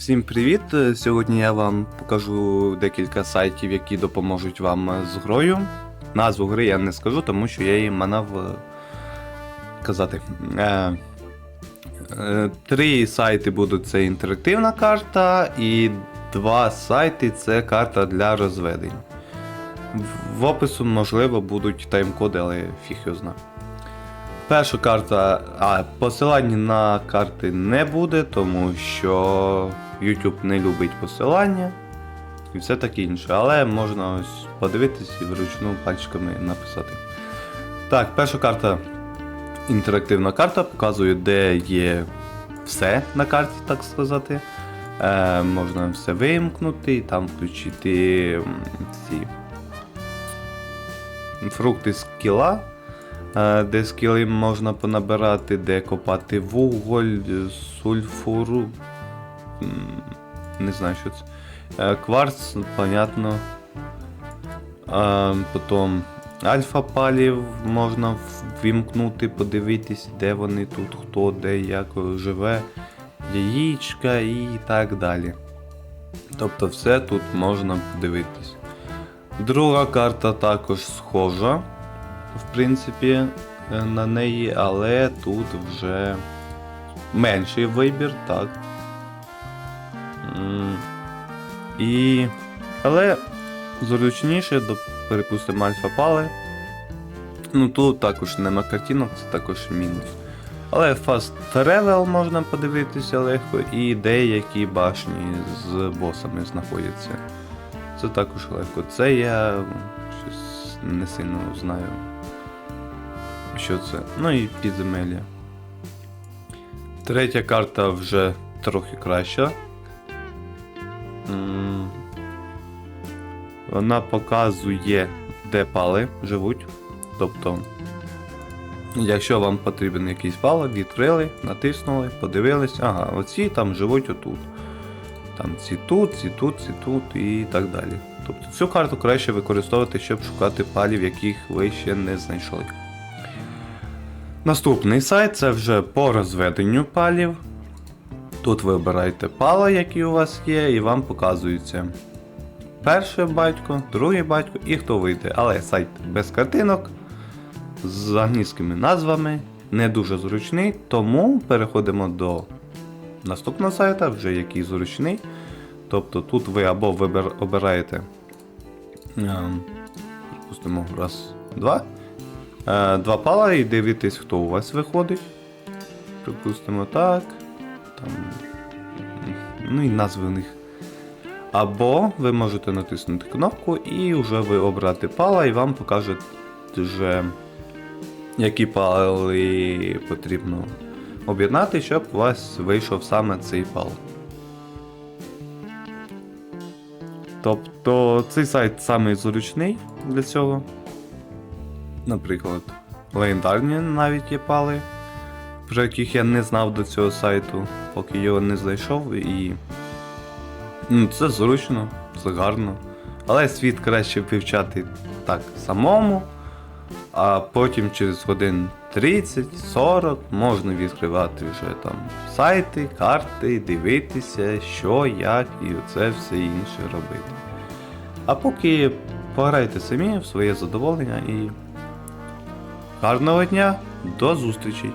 Всім привіт! Сьогодні я вам покажу декілька сайтів, які допоможуть вам з грою. Назву гри я не скажу, тому що я її манав е, казати. Е, е, Три сайти будуть це інтерактивна карта, і два сайти це карта для розведень. В опису, можливо, будуть тайм-коди, але фіг його знає. Перша карта, а посилання на карти не буде, тому що YouTube не любить посилання і все таке інше. Але можна ось подивитись і вручну пальчиками написати. Так, перша карта інтерактивна карта, показує, де є все на карті, так сказати. Е, можна все вимкнути там включити ці фрукти з кіла. Е, де скіли можна понабирати, де копати вуголь, сульфуру. Не знаю, що це. Е, Кварц, понятно. Потім альфа палів можна ввімкнути, подивитись, де вони тут, хто, де, як живе, яєчка і так далі. Тобто все тут можна подивитись. Друга карта також схожа в принципі, е, на неї, але тут вже менший вибір, так. І. Але зручніше, перепустимо альфа пали. Ну тут також нема картинок, це також мінус. Але Fast Travel можна подивитися легко, і деякі башні з босами знаходяться. Це також легко. Це я щось не сильно знаю. Що це? Ну і підземелля. Третя карта вже трохи краща. Вона показує, де пали живуть. Тобто, якщо вам потрібен якийсь пал, відкрили, натиснули, подивились, ага, оці там живуть отут. Там ці тут, ці тут, ці тут і так далі. Тобто цю карту краще використовувати, щоб шукати палів, яких ви ще не знайшли. Наступний сайт це вже по розведенню палів. Тут ви обираєте пала, які у вас є, і вам показується перший батько, другий батько і хто вийде. Але сайт без картинок з англійськими назвами не дуже зручний, тому переходимо до наступного сайта, вже який зручний. Тобто тут ви або вибер, обираєте, ем, припустимо, раз, два. Е, Два пала і дивитесь, хто у вас виходить. Припустимо так. Там, ну і назви у них. Або ви можете натиснути кнопку і вже ви обрати пала, і вам покажуть, вже, які пали потрібно об'єднати, щоб у вас вийшов саме цей пал. Тобто цей сайт самий зручний для цього. Наприклад, легендарні навіть є пали, про яких я не знав до цього сайту, поки його не знайшов і. Ну, це зручно, це гарно. Але світ краще вивчати так самому, а потім через годин 30-40 можна відкривати вже там сайти, карти, дивитися, що, як і це все інше робити. А поки пограйте самі в своє задоволення і гарного дня, до зустрічі!